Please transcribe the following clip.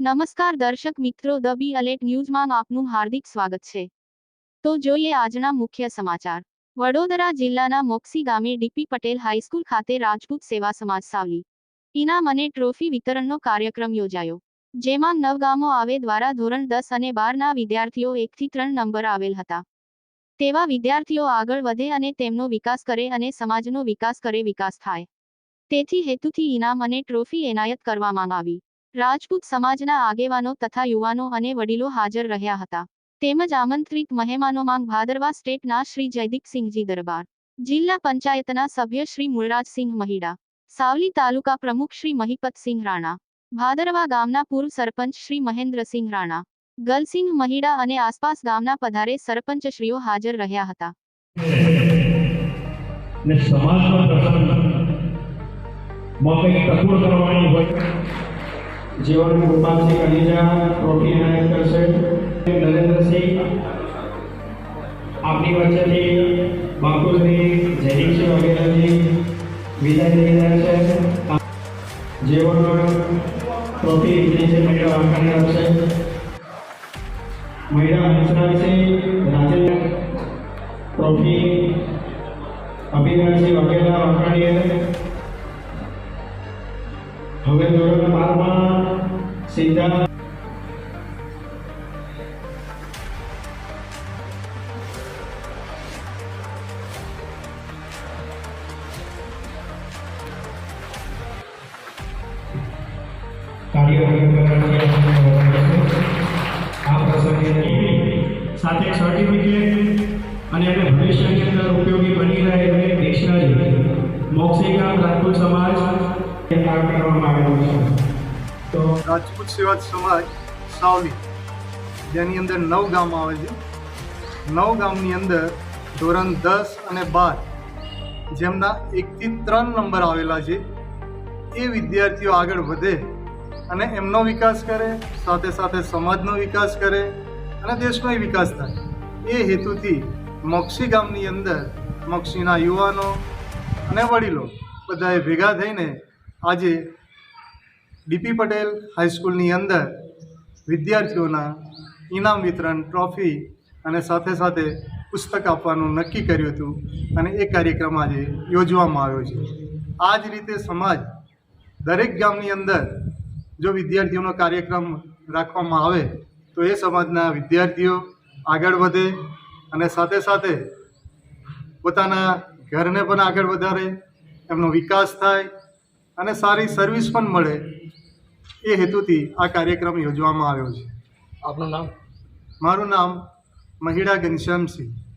નમસ્કાર દર્શક મિત્રો, ધ બી અલેટ ન્યૂઝમાં આપનું હાર્દિક સ્વાગત છે. તો જોઈએ આજના મુખ્ય સમાચાર. વડોદરા જિલ્લાના મોક્સી ગામે ડીપી પટેલ હાઈસ્કૂલ ખાતે રાજપૂત સેવા સમાજ સાવલી. ઇનામ અને ટ્રોફી વિતરણનો કાર્યક્રમ યોજાયો. જેમાં નવગામો આવે દ્વારા ધોરણ દસ અને બારના વિદ્યાર્થીઓ એકથી ત્રણ નંબર આવેલ હતા. તેવા વિદ્યાર્થીઓ આગળ વધે અને તેમનો વિકાસ કરે અને સમાજનો વિકાસ કરે વિકાસ થાય. તેથી હેતુથી ઇનામ અને ટ્રોફી એનાયત કરવામાં આવી. રાજપૂત સમાજના આગેવાનો તથા યુવાનો અને વડીલો હાજર રહ્યા હતા. તેમજ આમંત્રિત મહેમાનોમાં ભાદરવા સ્ટેટના શ્રી જયદીપસિંહજી દરબાર. જિલ્લા પંચાયતના સભ્ય શ્રી મુળરાજસિંહ મહિડા. સાવલી તાલુકા પ્રમુખ શ્રી મહિપતસિંહ રાણા. ભાદરવા ગામના પૂર્વ સરપંચ શ્રી મહેન્દ્રસિંહ રાણા. ગલસિંહ મહિડા અને આસપાસ ગામના પધારે સરપંચશ્રીઓ હાજર રહ્યા હતા. ને સમાજનો પ્રસંગ કંઈક ટકોર કરવાની હોય. જીવન ગોપાલસિંહ કલીજા ટ્રોફી એનાયત કરશે નરેન્દ્રસિંહ આપણી વચ્ચેથી બાપુશ્રી જયદીપસિંહ વગેરેજી વિદાય લઈ રહ્યા છે જીવન ટ્રોફી વિજય મહિલા વાંકાણી આપશે મહિલા હંસરાજસિંહ રાજેન્દ્ર ટ્રોફી અભિરાજસિંહ વગેરે વાંકાણીએ હવે ધોરણ બારમાં આ સાથે સર્ટિફિકેટ અને એને ભવિષ્યની અંદર ઉપયોગી બની રહે એ ડિક્શનરી ગામ રાજપૂત સમાજ એ કરવામાં આવેલું છે. તો રાજપૂત સેવા સમાજ સાવલી, જેની અંદર નવ ગામ આવે છે. નવ ગામની અંદર ધોરણ દસ અને બાર, જેમના એકથી ત્રણ નંબર આવેલા છે, એ વિદ્યાર્થીઓ આગળ વધે અને એમનો વિકાસ કરે, સાથે સાથે સમાજનો વિકાસ કરે અને દેશનો વિકાસ થાય. એ હેતુથી મોક્ષી ગામની અંદર મોક્ષીના યુવાનો અને વડીલો બધાએ ભેગા થઈને આજે ડીપી પટેલ હાઈસ્કૂલની અંદર વિદ્યાર્થીઓના ઇનામ વિતરણ ટ્રોફી અને સાથે સાથે પુસ્તક આપવાનું નક્કી કર્યું હતું અને એ કાર્યક્રમ આજે યોજવામાં આવ્યો છે. આ જ રીતે સમાજ દરેક ગામની અંદર જો વિદ્યાર્થીઓનો કાર્યક્રમ રાખવામાં આવે, તો એ સમાજના વિદ્યાર્થીઓ આગળ વધે અને સાથે સાથે પોતાના ઘરને પણ આગળ વધારે, એમનો વિકાસ થાય અને સારી સર્વિસ પણ મળે એ હેતુથી આ કાર્યક્રમ યોજવામાં આવ્યો છે. આપનું નામ? મારું નામ મહિડા ઘનશ્યામસિંહ.